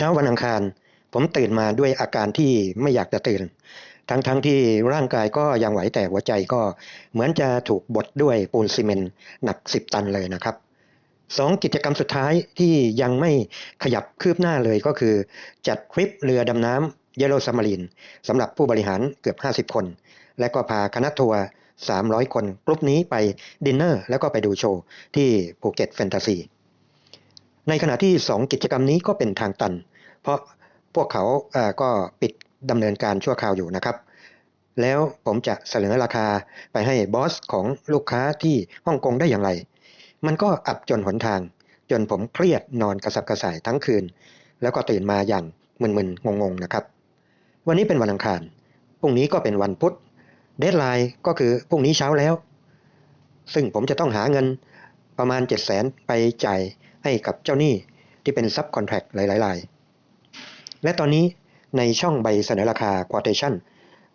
ช้าวันอังคาร ผมตื่นมาด้วยอาการที่ไม่อยากจะตื่น ทั้งๆทที่ร่างกายก็ยังไหวแต่หัวใจก็เหมือนจะถูกบดด้วยปูนซีเมนต์หนัก 10 ตันเลยนะครับสองกิจกรรมสุดท้ายที่ยังไม่ขยับคืบหน้าเลยก็คือ จัดทริปเรือดำน้ำเยลโลซัมมารีนสำหรับผู้บริหารเกือบ 50 คน และก็พาคณะทัวร์ 300 คนกลุ่มนี้ไปดินเนอร์แล้วก็ไปดูโชว์ที่ภูเก็ตแฟนตาซีในขณะที่ 2 กิจกรรมนี้ก็เป็นทางตัน เพราะพวกเขาก็ปิดดำเนินการชั่วคราวอยู่นะครับ แล้วผมจะเสนอราคาไปให้บอสของลูกค้าที่ฮ่องกงได้อย่างไร มันก็อับจนหนทาง จนผมเครียดนอนกระสับกระส่ายทั้งคืน แล้วก็ตื่นมาอย่างมึนๆงงๆนะครับ วันนี้เป็นวันอังคาร พรุ่งนี้ก็เป็นวันพุธ เดทไลน์ก็คือพรุ่งนี้เช้าแล้ว ซึ่งผมจะต้องหาเงินประมาณ 7 0 0 0 0 0 ไปจ่ายให้กับเจ้าหนี้ที่เป็นซับคอนแท c t หลายๆราย และตอนนี้ในช่องใบเสนอราคา quotation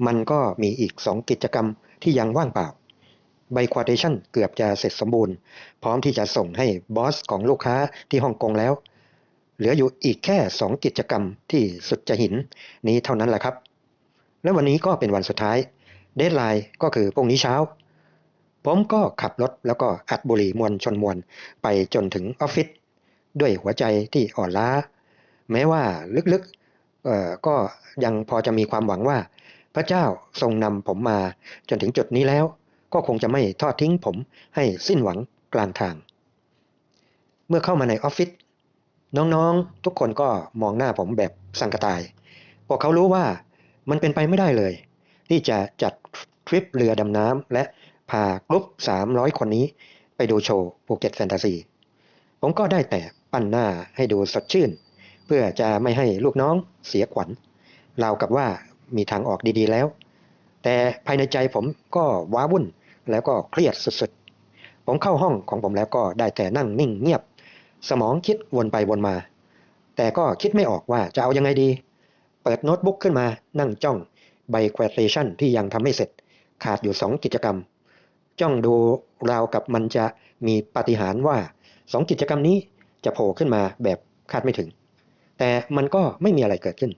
มันก็มีอีก 2 กิจกรรมที่ยังว่างเปล่า ใบ quotation เกือบจะเสร็จสมบูรณ์ พร้อมที่จะส่งให้บอสของลูกค้าที่ฮ่องกงแล้ว เหลืออยู่อีกแค่ 2 กิจกรรมที่สุดจะหินนี้เท่านั้นแหละครับ และวันนี้ก็เป็นวันสุดท้าย เดทไลน์ก็คือพรุ่งนี้เช้า ผมก็ขับรถแล้วก็อัดบุหรี่มวนชนมวนไปจนถึงออฟฟิศด้วยหัวใจที่อ่อนล้า แม้ว่าลึกๆก็ยังพอจะมีความหวังว่า พระเจ้าทรงนำผมมาจนถึงจุดนี้แล้ว ก็คงจะไม่ทอดทิ้งผมให้สิ้นหวังกลางทาง เมื่อเข้ามาในออฟฟิศน้องๆทุกคนก็มองหน้าผมแบบสังกตาย พวกเขารู้ว่ามันเป็นไปไม่ได้เลย ที่จะจัดทริปเรือดำน้ำและพากรุ๊ป300 คนนี้ไปดูโชว์ภูเก็ตแฟนตาซี ผมก็ได้แต่ปั้นหน้าให้ดูสดชื่น เพื่อจะไม่ให้ลูกน้องเสียขวัญเรากับว่ามีทางออกดีๆแล้ว แต่ภายในใจผมก็ว้าวุ่นแล้วก็เครียดสุดๆ ผมเข้าห้องของผมแล้วก็ได้แต่นั่งนิ่งเงียบ สมองคิดวนไปวนมา แต่ก็คิดไม่ออกว่าจะเอายังไงดี เปิดโน้ตบุ๊กขึ้นมานั่งจ้องใบ quotation ที่ยังทำไม่เสร็จ ขาดอยู่ 2 กิจกรรม จ้องดูราวกับมันจะมีปาฏิหาริย์ว่า 2 กิจกรรมนี้จะโผล่ขึ้นมาแบบคาดไม่ถึง แต่มันก็ไม่มีอะไรเกิดขึ้น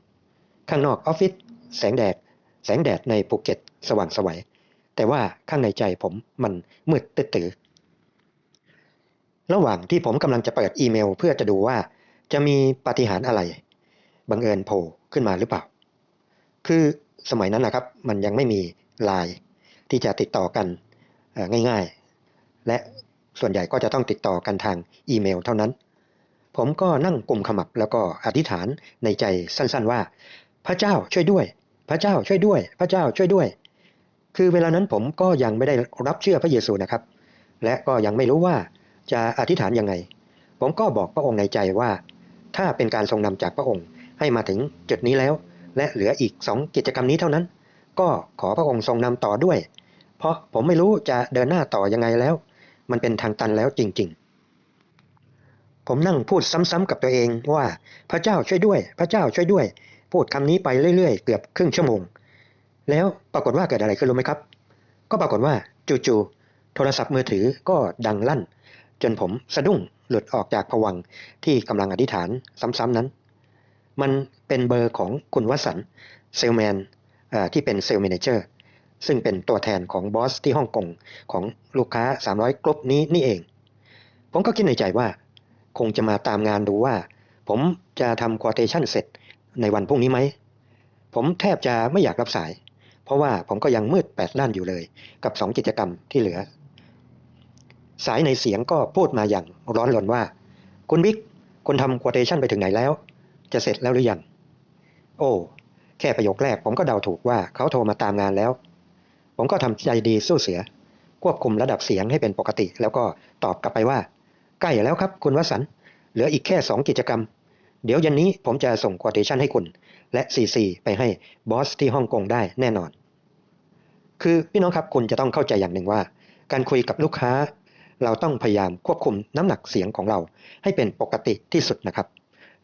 ข้างนอกออฟฟิศแสงแดด แสงแดดในภูเก็ตสว่างสวัย แต่ว่าข้างในใจผมมันมืดตื้อระหว่างที่ผมกำลังจะเปิดอีเมลเพื่อจะดูว่า จะมีปาฏิหาริย์อะไร บังเอิญโผล่ขึ้นมาหรือเปล่า คือสมัยนั้นนะครับ มันยังไม่มีไลน์ที่จะติดต่อกันง่าย ๆ และส่วนใหญ่ก็จะต้องติดต่อกันทางอีเมลเท่านั้น ผมก็นั่งกลุ่มขมับแล้วก็อธิษฐานในใจสั้นๆว่า พระเจ้าช่วยด้วย พระเจ้าช่วยด้วย พระเจ้าช่วยด้วย คือเวลานั้นผมก็ยังไม่ได้รับเชื่อพระเยซูนะครับ และก็ยังไม่รู้ว่าจะอธิษฐานยังไง ผมก็บอกพระองค์ในใจว่า ถ้าเป็นการทรงนำจากพระองค์ให้มาถึงจุดนี้แล้ว และเหลืออีก2กิจกรรมนี้เท่านั้น ก็ขอพระองค์ทรงนำต่อด้วย เพราะผมไม่รู้จะเดินหน้าต่อยังไงแล้ว มันเป็นทางตันแล้วจริง ๆ ผมนั่งพูดซ้ำๆกับตัวเองว่าพระเจ้าช่วยด้วย พระเจ้าช่วยด้วย พูดคำนี้ไปเรื่อยๆ เกือบครึ่งชั่วโมง แล้วปรากฏว่าเกิดอะไรขึ้นรู้ไหมครับ ก็ปรากฏว่าจู่ๆโทรศัพท์มือถือก็ดังลั่น จนผมสะดุ้งหลุดออกจากผวังที่กำลังอธิษฐานซ้ำๆนั้น มันเป็นเบอร์ของคุณวสันต์เซลแมนที่เป็นเซล l มนเจอร์ซึ่งเป็นตัวแทนของบอสที่ฮ่องกงของลูกค้า 300 กลุ่มนี้นี่เอง ผมก็คิดในใจว่า คงจะมาตามงานดูว่า ผมจะทำควอเทชันเสร็จในวันพรุ่งนี้ไหม ผมแทบจะไม่อยากรับสาย เพราะว่าผมก็ยังมืดแปดด้านอยู่เลย กับ2กิจกรรมที่เหลือ สายในเสียงก็พูดมาอย่างร้อนรนว่า คุณบิ๊กคุณทำควอเทชันไปถึงไหนแล้ว จะเสร็จแล้วหรือยัง โอ้แค่ประโยคแรกผมก็เดาถูกว่าเขาโทรมาตามงานแล้ว ผมก็ทำใจดีสู้เสือ ควบคุมระดับเสียงให้เป็นปกติ แล้วก็ตอบกลับไปว่า ใกล้แล้วครับคุณวสันต์เหลืออีกแค่ 2 กิจกรรม เดี๋ยวเย็นนี้ผมจะส่งควอเทชันให้คุณ และ CC ไปให้บอสที่ฮ่องกงได้แน่นอน คือพี่น้องครับคุณจะต้องเข้าใจอย่างหนึ่งว่า การคุยกับลูกค้า เราต้องพยายามควบคุมน้ำหนักเสียงของเรา ให้เป็นปกติที่สุดนะครับ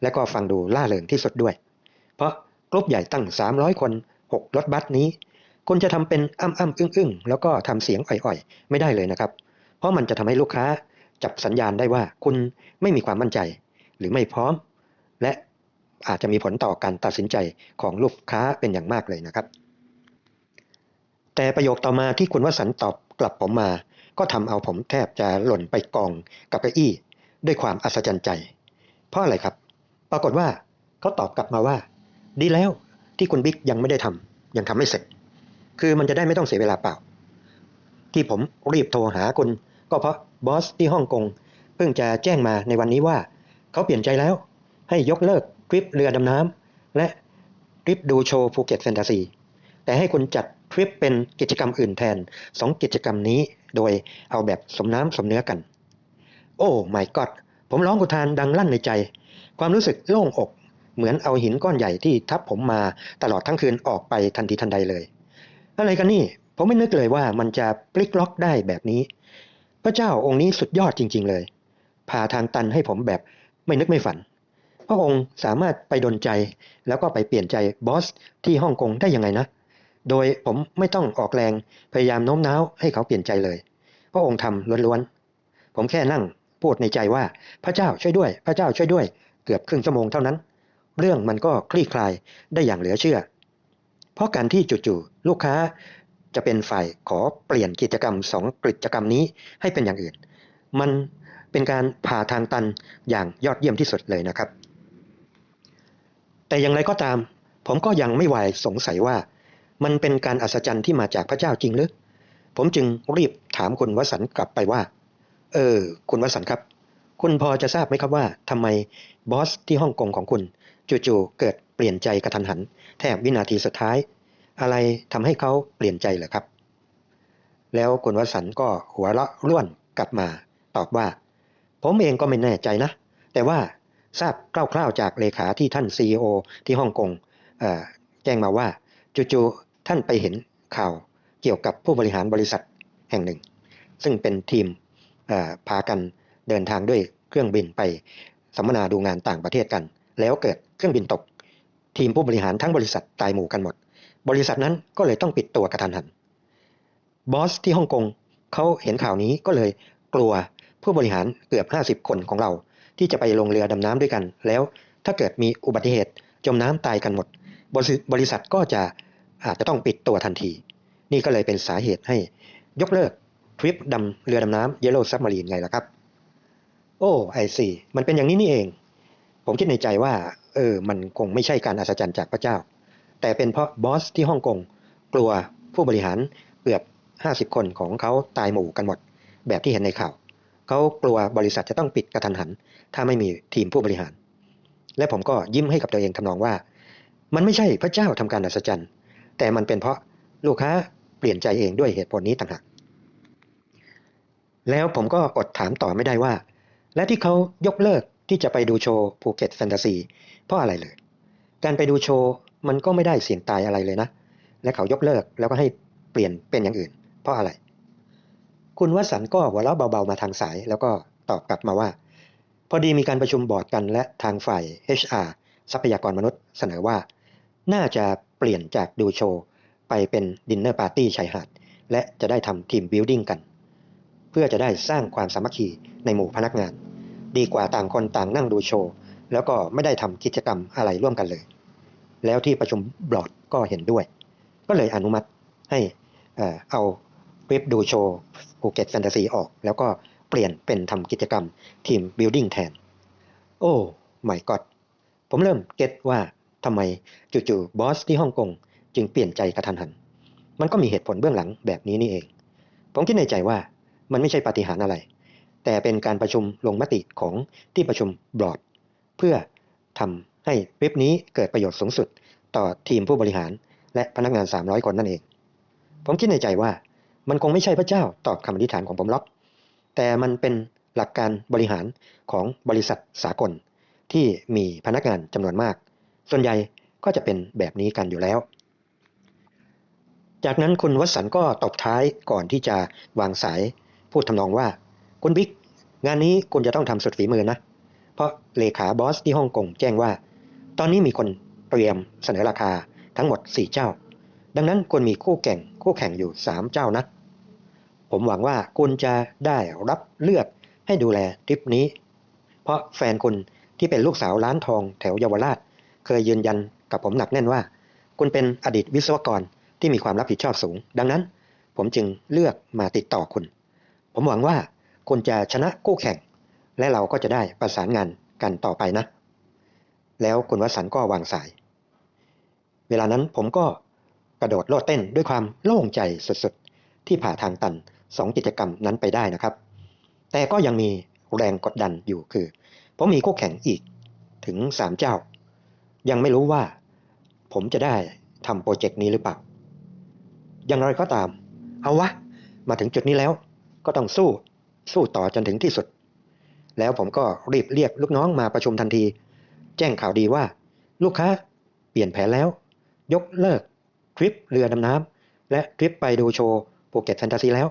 และก็ฟังดูล่าเริงที่สุดด้วย เพราะกลุ่มใหญ่ตั้ง 300 คน 6 รถบัสนี้คุณจะทำเป็นอ้ำอ้ำอึ้งอึ้งแล้วก็ทำเสียงอ่อยๆ ไม่ได้เลยนะครับ เพราะมันจะทำให้ลูกค้า จับสัญญาณได้ว่าคุณไม่มีความมั่นใจ หรือไม่พร้อม และอาจจะมีผลต่อการตัดสินใจของลูกค้าเป็นอย่างมากเลยนะครับ แต่ประโยคต่อมาที่คุณวสันต์ตอบกลับผมมา ก็ทำเอาผมแทบจะหล่นไปกองกับเก้าอี้ ด้วยความอัศจรรย์ใจ เพราะอะไรครับ ปรากฏว่าเขาตอบกลับมาว่า ดีแล้วที่คุณบิ๊กยังไม่ได้ทำยังทำไม่เสร็จ คือมันจะได้ไม่ต้องเสียเวลาเปล่า ที่ผมรีบโทรหาคุณ ก็เพราะบอสที่ฮ่องกงเพิ่งจะแจ้งมาในวันนี้ว่า เขาเปลี่ยนใจแล้ว ให้ยกเลิกทริปเรือดำน้ำและทริปดูโชว์ภูเก็ตแฟนตาซีแต่ให้คุณจัดทริปเป็นกิจกรรมอื่นแทนสองกิจกรรมนี้โดยเอาแบบสมน้ำสมเนื้อกัน โอ้ไม่กอดผมร้องอุทานดังลั่นในใจ ความรู้สึกโล่งอก เหมือนเอาหินก้อนใหญ่ที่ทับผมมาตลอดทั้งคืนออกไปทันทีทันใดเลย อะไรกันนี่ ผมไม่นึกเลยว่ามันจะพลิกล็อกได้แบบนี้ พระเจ้าองค์นี้สุดยอดจริง ๆ เลย พาทางตันให้ผมแบบไม่นึกไม่ฝัน พระองค์สามารถไปดนใจแล้วก็ไปเปลี่ยนใจบอสที่ฮ่องกงได้ยังไงนะ โดยผมไม่ต้องออกแรงพยายามโน้มน้าวให้เขาเปลี่ยนใจเลย พระองค์ทำล้วนๆ ผมแค่นั่งพูดในใจว่าพระเจ้าช่วยด้วย พระเจ้าช่วยด้วย เกือบครึ่งชั่วโมงเท่านั้น เรื่องมันก็คลี่คลายได้อย่างเหลือเชื่อ เพราะการที่จู่ๆลูกค้า จะเป็นฝ่ายขอเปลี่ยนกิจกรรมสองกิจกรรมนี้ให้เป็นอย่างอื่น มันเป็นการผ่าทางตันอย่างยอดเยี่ยมที่สุดเลยนะครับ แต่อย่างไรก็ตาม ผมก็ยังไม่ไหวายสงสัยว่า มันเป็นการอัศจรรย์ที่มาจากพระเจ้าจริงหรือผมจึงรีบถามคุณวสันต์กลับไปว่า เออ คุณวสันต์ครับ คุณพอจะทราบไหมครับว่าทำไมบอสที่ฮ่องกงของคุณ จู่ๆเกิดเปลี่ยนใจกระทันหัน แทบวินาทีสุดท้าย อะไรทำให้เขาเปลี่ยนใจเหรอครับ แล้วคุณวสันก็หัวเราะร่วนกลับมาตอบว่า ผมเองก็ไม่แน่ใจนะ แต่ว่าทราบคร่าวๆจากเลขาที่ท่าน CEO ที่ฮ่องกงแจ้งมาว่าจู่ๆท่านไปเห็นข่าวเกี่ยวกับผู้บริหารบริษัทแห่งหนึ่ง ซึ่งเป็นทีมพากันเดินทางด้วยเครื่องบินไปสัมมนาดูงานต่างประเทศกัน แล้วเกิดเครื่องบินตก ทีมผู้บริหารทั้งบริษัทตายหมู่กันหมด บริษัทนั้นก็เลยต้องปิดตัวกระทันหันบอสที่ฮ่องกงเขาเห็นข่าวนี้ก็เลยกลัวผู้บริหารเกือบ 50 คนของเรา ที่จะไปลงเรือดำน้ำด้วยกัน แล้วถ้าเกิดมีอุบัติเหตุจมน้ำตายกันหมดบริษัทบริษัทก็จะอาจจะต้องปิดตัวทันที นี่ก็เลยเป็นสาเหตุให้ยกเลิกทริปดำเรือดำน้ำเยลโล่ซับมารีนไงล่ะครับ โอ้ไอซีมันเป็นอย่างนี้นี่เอง ผมคิดในใจว่า เออ มันคงไม่ใช่การอัศจรรย์จากพระเจ้า แต่เป็นเพราะบอสที่ฮ่องกงกลัวผู้บริหารเกือบ 50 คนของเขาตายหมู่กันหมด แบบที่เห็นในข่าว เขากลัวบริษัทจะต้องปิดกระทันหัน ถ้าไม่มีทีมผู้บริหาร และผมก็ยิ้มให้กับตัวเองทำนองว่า มันไม่ใช่พระเจ้าทำการอัศจรรย์ แต่มันเป็นเพราะลูกค้าเปลี่ยนใจเองด้วยเหตุผลนี้ต่างหากแล้วผมก็อดถามต่อไม่ได้ว่า และที่เขายกเลิกที่จะไปดูโชว์ภูเก็ตแฟนตาซีเพราะอะไรเลย การไปดูโชว์ มันก็ไม่ได้เสี่ยงตายอะไรเลยนะ และเขายกเลิกแล้วก็ให้เปลี่ยนเป็นอย่างอื่น เพราะอะไร คุณวสันต์ก็หัวเราะเบาๆมาทางสาย แล้วก็ตอบกลับมาว่า พอดีมีการประชุมบอร์ดกันและทางฝ่าย HR ทรัพยากรมนุษย์เสนอว่า น่าจะเปลี่ยนจากดูโชว์ไปเป็นดินเนอร์ปาร์ตี้ชายหาด และจะได้ทำทีมบิลดิ้งกัน เพื่อจะได้สร้างความสามัคคีในหมู่พนักงาน ดีกว่าต่างคนต่างนั่งดูโชว์แล้วก็ไม่ได้ทำกิจกรรมอะไรร่วมกันเลย แล้วที่ประชุมบอร์ดก็เห็นด้วย ก็เลยอนุมัติให้เอาเว็บดูโชว์ภูเก็ตแฟนตาซีออก แล้วก็เปลี่ยนเป็นทำกิจกรรมทีมบิลดิ้งแทน โอ้ไม่กอดผมเริ่มเก็ตว่าทำไมจู่ๆบอสที่ฮ่องกงจึงเปลี่ยนใจกระทันหัน มันก็มีเหตุผลเบื้องหลังแบบนี้นี่เอง ผมคิดในใจว่ามันไม่ใช่ปาฏิหาริย์อะไร แต่เป็นการประชุมลงมติของที่ประชุมบอร์ด เพื่อทำ ให้เว็บนี้เกิดประโยชน์สูงสุดต่อทีมผู้บริหาร และพนักงาน 300 คนนั่นเอง ผมคิดในใจว่ามันคงไม่ใช่พระเจ้าตอบคำอธิษฐานของผมหรอก แต่มันเป็นหลักการบริหารของบริษัทสากล ที่มีพนักงานจำนวนมาก ส่วนใหญ่ก็จะเป็นแบบนี้กันอยู่แล้ว จากนั้นคุณวสันต์ก็ตบท้ายก่อนที่จะวางสายพูดทำนองว่า คุณบิ๊กงานนี้คุณจะต้องทำสุดฝีมือนะ เพราะเลขาบอสที่ฮ่องกงแจ้งว่า ตอนนี้มีคนเตรียมเสนอราคาทั้งหมด 4 เจ้า ดังนั้นคุณมีคู่แข่งคู่แข่งอยู่ 3 เจ้านะผมหวังว่าคุณจะได้รับเลือกให้ดูแลทริปนี้ เพราะแฟนคุณที่เป็นลูกสาวร้านทองแถวเยาวราช เคยยืนยันกับผมหนักแน่นว่า คุณเป็นอดีตวิศวกรที่มีความรับผิดชอบสูง ดังนั้น ผมจึงเลือกมาติดต่อคุณ ผมหวังว่าคุณจะชนะคู่แข่ง และเราก็จะได้ประสานงานกันต่อไปนะ แล้วคุณวสันก็วางสาย เวลานั้นผมก็กระโดดโลดเต้นด้วยความโล่งใจสุดๆ ที่ผ่าทางตันสองกิจกรรมนั้นไปได้นะครับ แต่ก็ยังมีแรงกดดันอยู่คือผมมีคู่แข่งอีกถึงสามเจ้า ยังไม่รู้ว่าผมจะได้ทำโปรเจกต์นี้หรือเปล่า อย่างไรก็ตาม เอาวะ มาถึงจุดนี้แล้ว ก็ต้องสู้สู้ต่อจนถึงที่สุด แล้วผมก็รีบเรียกลูกน้องมาประชุมทันที แจ้งข่าวดีว่า ลูกค้าเปลี่ยนแผนแล้ว ยกเลิกทริปเรือดำน้ำและทริปไปดูโชว์ภูเก็ตแฟนตาซีแล้ว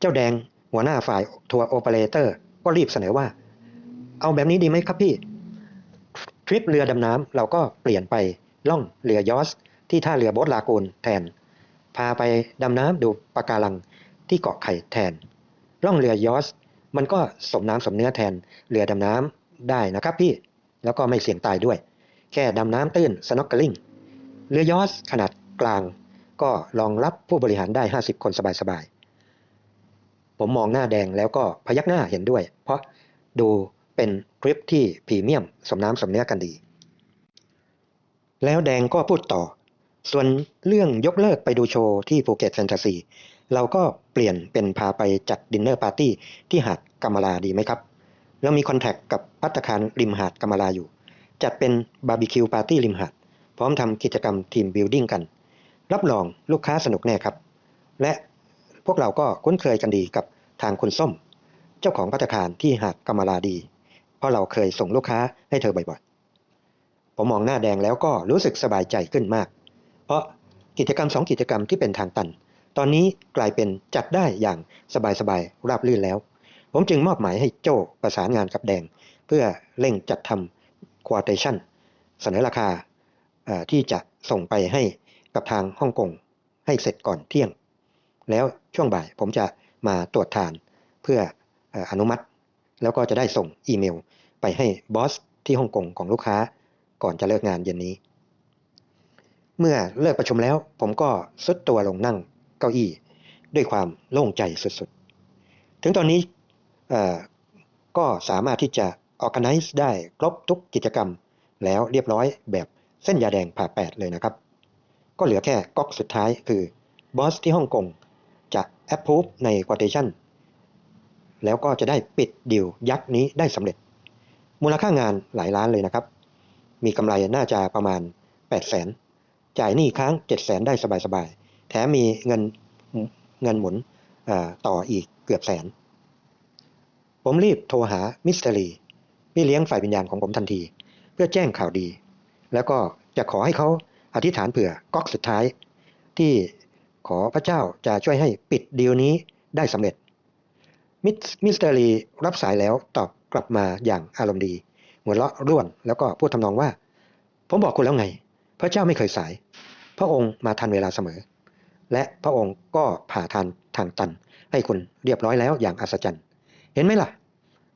เจ้าแดงหัวหน้าฝ่ายทัวร์โอเปอเรเตอร์ก็รีบเสนอว่า เอาแบบนี้ดีไหมครับพี่ทริปเรือดำน้ำเราก็เปลี่ยนไปล่องเรือยอสที่ท่าเรือโบสลากูนแทน พาไปดำน้ำดูปะการังที่เกาะไข่แทน ล่องเรือยอสมันก็สมน้ำสมเนื้อแทนเรือดำน้ำได้นะครับพี่ แล้วก็ไม่เสี่ยงตายด้วย แค่ดำน้ำตื้นสโนว์เกลิงเรือยอสขนาดกลาง ก็รองรับผู้บริหารได้ 50 คนสบายๆ ผมมองหน้าแดงแล้วก็พยักหน้าเห็นด้วย เพราะดูเป็นทริปที่พรีเมียมสมน้ำสมเนื้อกันดี แล้วแดงก็พูดต่อ ส่วนเรื่องยกเลิกไปดูโชว์ที่ภูเก็ตแฟนตาซีเราก็เปลี่ยนเป็นพาไปจัดดินเนอร์ปาร์ตี้ที่หาดกำมะลาดีไหมครับ เรามีคอนแทคกับพัตตาคารริมหาดกำมลาอยู่ จัดเป็นบาร์บีคิวปาร์ตี้ริมหาด พร้อมทำกิจกรรมทีมบิลดิ้งกัน รับรองลูกค้าสนุกแน่ครับ และพวกเราก็คุ้นเคยกันดีกับทางคุณส้ม เจ้าของพัตตาคารที่หาดกำมลาดี เพราะเราเคยส่งลูกค้าให้เธอบ่อยๆ ผมมองหน้าแดงแล้วก็รู้สึกสบายใจขึ้นมาก เพราะกิจกรรมสองกิจกรรมที่เป็นทางตัน ตอนนี้กลายเป็นจัดได้อย่างสบายๆราบรื่นแล้ว ผมจึงมอบหมายให้โจ้ประสานงานกับแดง เพื่อเร่งจัดทำควอเตชันเสนอราคาที่จะส่งไปให้กับทางฮ่องกงให้เสร็จก่อนเที่ยง แล้วช่วงบ่ายผมจะมาตรวจทานเพื่อออนุมัติ แล้วก็จะได้ส่งอีเมลไปให้บอสที่ฮ่องกงของลูกค้า ก่อนจะเลิกงานเย็นนี้ เมื่อเลิกประชุมแล้วผมก็ซุดตัวลงนั่งเก้าอี้ด้วยความโล่งใจสุดๆ ถึงตอนนี้ ก็สามารถที่จะ organize ได้ครบทุกกิจกรรม แล้วเรียบร้อยแบบเส้นยาแดงผ่าแปดเลยนะครับ ก็เหลือแค่ก๊อกสุดท้ายคือบอสที่ฮ่องกงจะ approve ใน quotation แล้วก็จะได้ปิดดิวยักษ์นี้ได้สำเร็จ มูลค่างานหลายล้านเลยนะครับ มีกำไรน่าจะประมาณ 8 0 0แสนจ่ายหนี้ค้าง 7 0 0แสนได้สบายๆ แถมมีเงินเงินหมุนต่ออีกเกือบแสน ผมรีบโทรหามิสเตอรีพี่เลี้ยงฝ่ายวิญญาณของผมทันที เพื่อแจ้งข่าวดี แล้วก็จะขอให้เขาอธิษฐานเผื่อก๊อกสุดท้าย ที่ขอพระเจ้าจะช่วยให้ปิดดีลนี้ได้สำเร็จมิสมิสเตอรีรับสายแล้วตอบกลับมาอย่างอารมณ์ดีหัวเราะร่วนแล้วก็พูดทำนองว่า ผมบอกคุณแล้วไง พระเจ้าไม่เคยสาย พระองค์มาทันเวลาเสมอ และพระองค์ก็ผ่าทานทางตัน ให้คุณเรียบร้อยแล้วอย่างอัศจรรย์ เห็นไหมล่ะ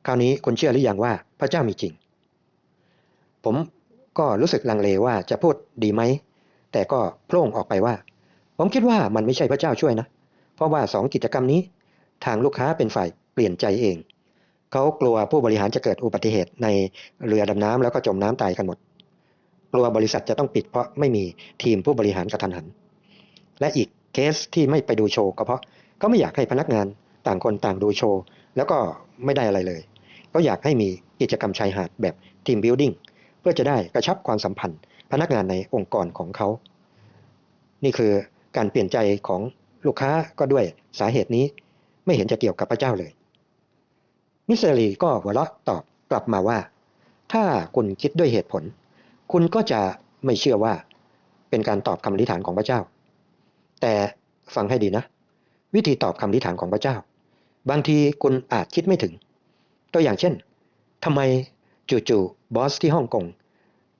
คราวนี้คุณเชื่อหรือยังว่าพระเจ้ามีจริง ผมก็รู้สึกลังเลว่าจะพูดดีไหม แต่ก็โพล่งออกไปว่า ผมคิดว่ามันไม่ใช่พระเจ้าช่วยนะ เพราะว่าสองกิจกรรมนี้ ทางลูกค้าเป็นฝ่ายเปลี่ยนใจเอง เขากลัวผู้บริหารจะเกิดอุบัติเหตุในเรือดำน้ำแล้วก็จมน้ำตายกันหมด กลัวบริษัทจะต้องปิดเพราะไม่มีทีมผู้บริหารกระทันหัน และอีกเคสที่ไม่ไปดูโชว์ก็เพราะเขาไม่อยากให้พนักงานต่างคนต่างดูโชว์ แล้วก็ไม่ได้อะไรเลยเขาอยากให้มีกิจกรรมชายหาดแบบทีมบิ l ดิ้งเพื่อจะได้กระชับความสัมพันธ์ พนักงานในองค์กรของเขา นี่คือการเปลี่ยนใจของลูกค้าก็ด้วยสาเหตุนี้ไม่เห็นจะเกี่ยวกับพระเจ้าเลย มิสเซอรีก็หัวเราะตอบกลับมาว่า ถ้าคุณคิดด้วยเหตุผล คุณก็จะไม่เชื่อว่า เป็นการตอบคำอธิษฐานของพระเจ้า แต่ฟังให้ดีนะ วิธีตอบคำอธิษฐานของพระเจ้า บางทีคุณอาจคิดไม่ถึง ตัวอย่างเช่นทำไมจู่ๆบอสที่ฮ่องกง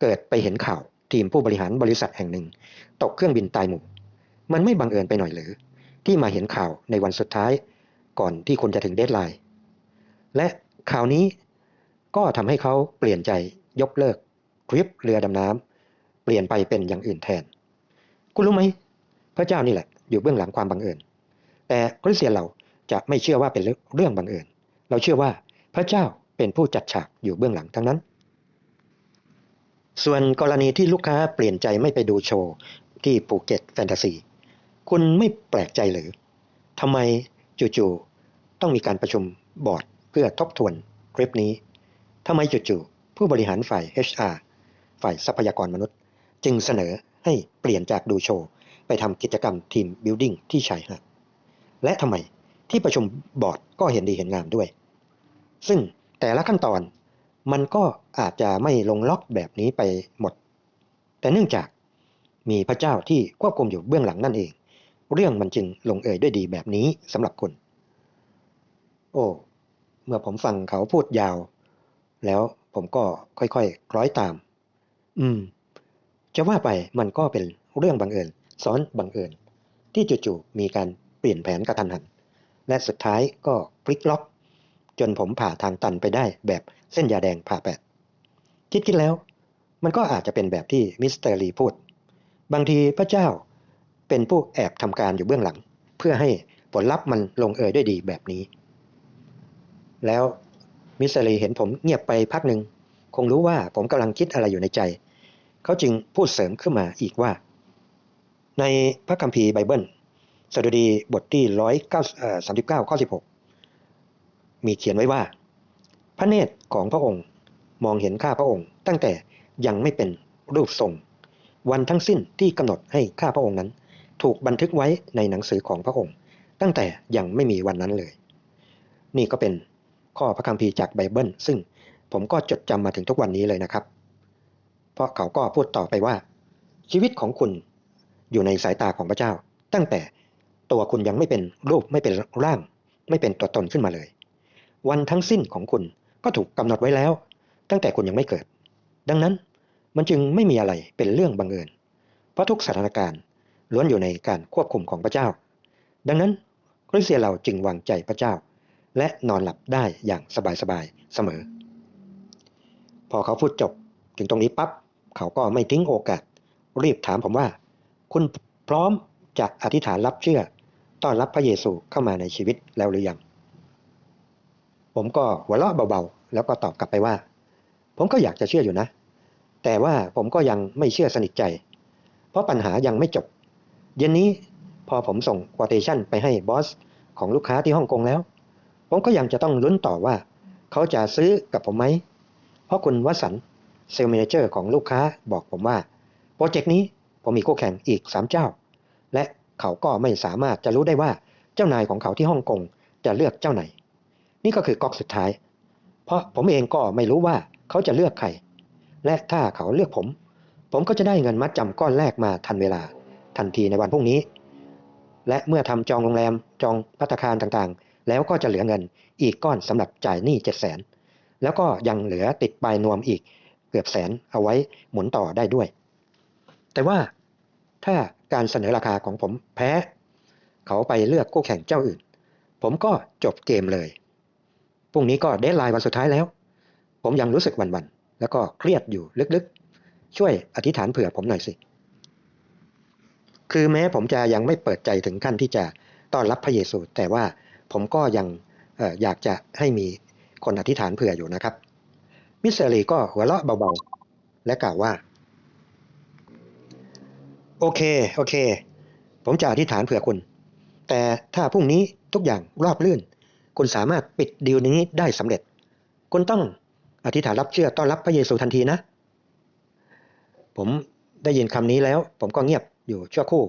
เกิดไปเห็นข่าวทีมผู้บริหารบริษัทแห่งหนึ่ง ตกเครื่องบินตายหมู่ มันไม่บังเอิญไปหน่อยหรือ ที่มาเห็นข่าวในวันสุดท้าย ก่อนที่คุณจะถึงเดทไลน์ และข่าวนี้ก็ทำให้เขาเปลี่ยนใจยกเลิกทริปเรือดำน้ำเปลี่ยนไปเป็นอย่างอื่นแทน คุณรู้ไหม พระเจ้านี่แหละ อยู่เบื้องหลังความบังเอิญ แต่คริสเตียนเรา จะไม่เชื่อว่าเป็นเรื่องบังเอิญ เราเชื่อว่าพระเจ้าเป็นผู้จัดฉากอยู่เบื้องหลังทั้งนั้น ส่วนกรณีที่ลูกค้าเปลี่ยนใจไม่ไปดูโชว์ที่ภูเก็ตแฟนตาซีคุณไม่แปลกใจหรือทำไมจู่ๆต้องมีการประชุมบอร์ดเพื่อทบทวนคลิปนี้ทำไมจู่ๆผู้บริหารฝ่าย HR ฝ่ายทรัพยากรมนุษย์ จึงเสนอให้เปลี่ยนจากดูโชว์ ไปทำกิจกรรมทีมบิลดิ้งที่ชายหาดและทำไม ที่ประชุมบอร์ดก็เห็นดีเห็นงามด้วย ซึ่งแต่ละขั้นตอนมันก็อาจจะไม่ลงล็อกแบบนี้ไปหมด แต่เนื่องจากมีพระเจ้าที่ควบคุมอยู่เบื้องหลังนั่นเอง เรื่องมันจึงลงเอยด้วยดีแบบนี้สำหรับคุณ โอ้เมื่อผมฟังเขาพูดยาว แล้วผมก็ค่อยๆคคล้อยตาม อืม จะว่าไปมันก็เป็นเรื่องบังเอิญ ซ้อนบังเอิญ ที่จู่ๆมีการเปลี่ยนแผนกระทันหัน และสุดท้ายก็พลิกล็อก จนผมผ่าทางตันไปได้แบบเส้นยาแดงผ่าแปดคิดคิดแล้ว มันก็อาจจะเป็นแบบที่มิสเตอร์ลีพูด บางทีพระเจ้าเป็นผู้แอบทำการอยู่เบื้องหลัง เพื่อให้ผลลัพธ์มันลงเอยด้วยดีแบบนี้ แล้วมิสเตอร์ลีเห็นผมเงียบไปพักหนึ่งคงรู้ว่าผมกำลังคิดอะไรอยู่ในใจ เขาจึงพูดเสริมขึ้นมาอีกว่า ในพระคัมภีร์ไบเบิล สดุดีบทที่ร้อยเก้าสามสิบเก้าข้อสิบหกมีเขียนไว้ว่า พระเนตรของพระองค์มองเห็นข้าพระองค์ ตั้งแต่ยังไม่เป็นรูปทรง วันทั้งสิ้นที่กำหนดให้ข้าพระองค์นั้น ถูกบันทึกไว้ในหนังสือของพระองค์ ตั้งแต่ยังไม่มีวันนั้นเลย นี่ก็เป็นข้อพระคัมภีร์จากไบเบิล ซึ่งผมก็จดจำมาถึงทุกวันนี้เลยนะครับ เพราะเขาก็พูดต่อไปว่า ชีวิตของคุณอยู่ในสายตาของพระเจ้า ตั้งแต่ ตัวคุณยังไม่เป็นรูปไม่เป็นร่าง ไม่เป็นตัวตนขึ้นมาเลย วันทั้งสิ้นของคุณก็ถูกกำหนดไว้แล้ว ตั้งแต่คุณยังไม่เกิด ดังนั้นมันจึงไม่มีอะไรเป็นเรื่องบังเอิญ เพราะทุกสถานการณ์ล้วนอยู่ในการควบคุมของพระเจ้า ดังนั้นคริสเตียนเราจึงวางใจพระเจ้า และนอนหลับได้อย่างสบายๆเสมอ พอเขาพูดจบถึงตรงนี้ปั๊บเขาก็ไม่ทิ้งโอกาส รีบถามผมว่า คุณพร้อมจะอธิษฐานรับเชื่อ ต้อนรับพระเยซูเข้ามาในชีวิตแล้วหรือยัง ผมก็หัวเราะเบาๆ แล้วก็ตอบกลับไปว่า ผมก็อยากจะเชื่ออยู่นะ แต่ว่าผมก็ยังไม่เชื่อสนิทใจ เพราะปัญหายังไม่จบ เย็นนี้พอผมส่งควอเทชันไปให้บอสของลูกค้าที่ฮ่องกงแล้ว ผมก็ยังจะต้องลุ้นต่อว่า เขาจะซื้อกับผมไหม เพราะคุณวสันต์เซลล์แมนเจอร์ของลูกค้าบอกผมว่า โปรเจกต์นี้ผมมีคู่แข่งอีก 3 เจ้า และ เขาก็ไม่สามารถจะรู้ได้ว่าเจ้านายของเขาที่ฮ่องกงจะเลือกเจ้าไหน นี่ก็คือก๊อกสุดท้าย เพราะผมเองก็ไม่รู้ว่าเขาจะเลือกใคร และถ้าเขาเลือกผม ผมก็จะได้เงินมัดจำก้อนแรกมาทันเวลา ทันทีในวันพรุ่งนี้ และเมื่อทำจองโรงแรมจองพัตตาคารต่างๆ แล้วก็จะเหลือเงินอีกก้อนสำหรับจ่ายหนี้เจ็ดแสนแล้วก็ยังเหลือติดปลายนวมอีกเกือบแสนเอาไว้หมุนต่อได้ด้วย แต่ว่า ถ้าการเสนอราคาของผมแพ้ เขาไปเลือกคู่แข่งเจ้าอื่น ผมก็จบเกมเลยพรุ่งนี้ก็เดทไลน์วันสุดท้ายแล้ว ผมยังรู้สึกวันๆแล้วก็เครียดอยู่ลึกๆ ช่วยอธิษฐานเผื่อผมหน่อยสิ คือแม้ผมจะยังไม่เปิดใจถึงขั้นที่จะต้อนรับพระเยซู แต่ว่าผมก็ยังอออยากจะให้มีคนอธิษฐานเผื่ออยู่นะครับ มิสเตอร์ลีก็หัวเราะเบาๆ และกล่าวว่า โอเค โอเค ผมจะอธิษฐานเผื่อคุณ แต่ถ้าพรุ่งนี้ทุกอย่างราบรื่น คุณสามารถปิดดีลนี้ได้สำเร็จ คุณต้องอธิษฐานรับเชื่อต้อนรับพระเยซูทันทีนะ ผมได้ยินคำนี้แล้ว ผมก็เงียบอยู่ชั่วครู่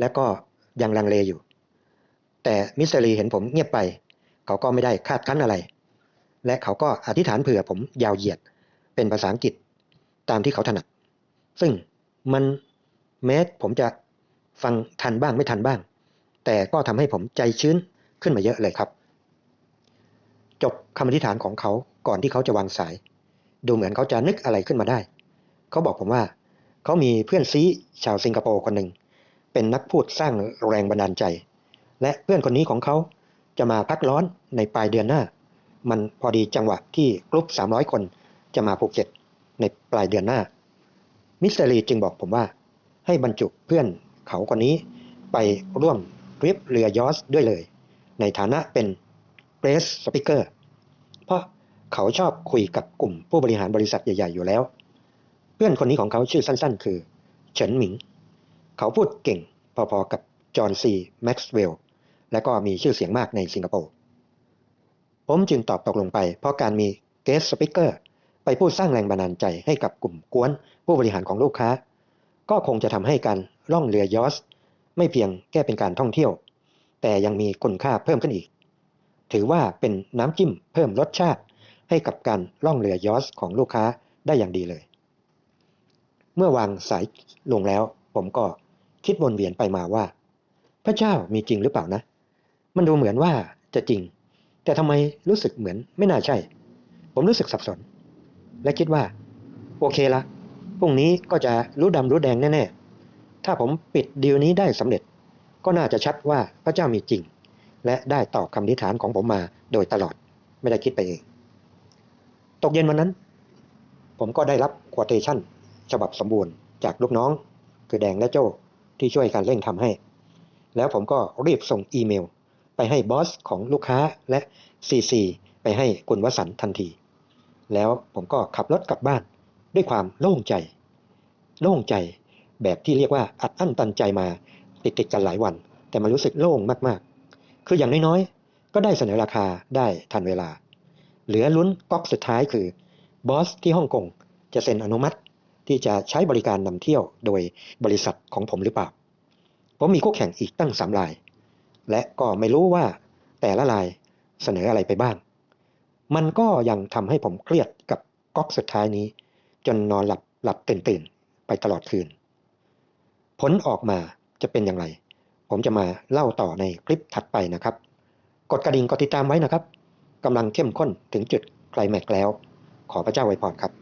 และก็ยังลังเลอยู่ แต่มิสเตอรีเห็นผมเงียบไป เขาก็ไม่ได้คาดคั้นอะไร และเขาก็อธิษฐานเผื่อผมยาวเหยียด เป็นภาษาอังกฤษตามที่เขาถนัด ซึ่งมัน แม้ผมจะฟังทันบ้างไม่ทันบ้าง แต่ก็ทำให้ผมใจชื้นขึ้นมาเยอะเลยครับ จบคำอธิษฐานของเขาก่อนที่เขาจะวางสาย ดูเหมือนเขาจะนึกอะไรขึ้นมาได้ เขาบอกผมว่า เขามีเพื่อนซีชาวสิงคโปร์คนหนึ่ง เป็นนักพูดสร้างแรงบันดาลใจ และเพื่อนคนนี้ของเขาจะมาพักร้อนในปลายเดือนหน้า มันพอดีจังหวะที่กลุ่ม300 คนจะมาภูเก็ตในปลายเดือนหน้า มิสเตอร์ลีจึงบอกผมว่า ให้บรรจุเพื่อนเขาคนนี้ไปร่วมทริปเรือยอสด้วยเลย ในฐานะเป็นเ r รสสปิเกอร์เพราะเขาชอบคุยกับกลุ่มผู้บริหารบริษัทใหญ่ๆอยู่แล้ว เพื่อนคนนี้ของเขาชื่อสั้นๆ คือเฉินหมิง เขาพูดเก่งพอๆกับจอห์นซีแม็กซ์เวลล์และก็มีชื่อเสียงมากในสิงคโปร์ผมจึงตอบตกลงไปเพราะการมีเกสสปิเกอร์ไปพูดสร้างแรงบันดาลใจให้กับกลุ่มกวนผู้บริหารของลูกค้า ก็คงจะทำให้การล่องเรือยอสไม่เพียงแค่เป็นการท่องเที่ยว แต่ยังมีคุณค่าเพิ่มขึ้นอีก ถือว่าเป็นน้ำจิ้มเพิ่มรสชาติให้กับการล่องเรือยอสของลูกค้าได้อย่างดีเลย เมื่อวางสายลงแล้ว ผมก็คิดวนเวียนไปมาว่า พระเจ้ามีจริงหรือเปล่านะ มันดูเหมือนว่าจะจริง แต่ทำไมรู้สึกเหมือนไม่น่าใช่ ผมรู้สึกสับสน และคิดว่า โอเคละ พรุ่งนี้ก็จะรู้ดำรู้แดงแน่ๆ ถ้าผมปิดดีลนี้ได้สำเร็จ ก็น่าจะชัดว่าพระเจ้ามีจริง และได้ตอบคำนิฐานของผมมาโดยตลอด ไม่ได้คิดไปเอง ตกเย็นวันนั้น ผมก็ได้รับควอเตชันฉบับสมบูรณ์จากลูกน้อง คือแดงและโจ้ที่ช่วยการเร่งทำให้ แล้วผมก็รีบส่งอีเมล ไปให้บอสของลูกค้าและ CC ไปให้คุณวสันทันที แล้วผมก็ขับรถกลับบ้าน ด้วยความโล่งใจ โล่งใจแบบที่เรียกว่าอัดอั้นตันใจมาติดติดกันหลายวัน แต่มันรู้สึกโล่งมากๆ คืออย่างน้อยๆ ก็ได้เสนอราคาได้ทันเวลา เหลือลุ้นก๊อกสุดท้ายคือบอสที่ฮ่องกงจะเซ็นอนุมัติที่จะใช้บริการนำเที่ยวโดยบริษัทของผมหรือเปล่า ผมมีคู่แข่งอีกตั้งสามราย และก็ไม่รู้ว่าแต่ละรายเสนออะไรไปบ้าง มันก็ยังทำให้ผมเครียดกับก๊อกสุดท้ายนี้ จนนอนหลับหลับตื่นตื่นไปตลอดคืน ผลออกมาจะเป็นอย่างไร ผมจะมาเล่าต่อในคลิปถัดไปนะครับ กดกระดิ่งกดติดตามไว้นะครับกำลังเข้มข้นถึงจุดไคลแม็กซ์แล้ว ขอพระเจ้าไว้พรครับ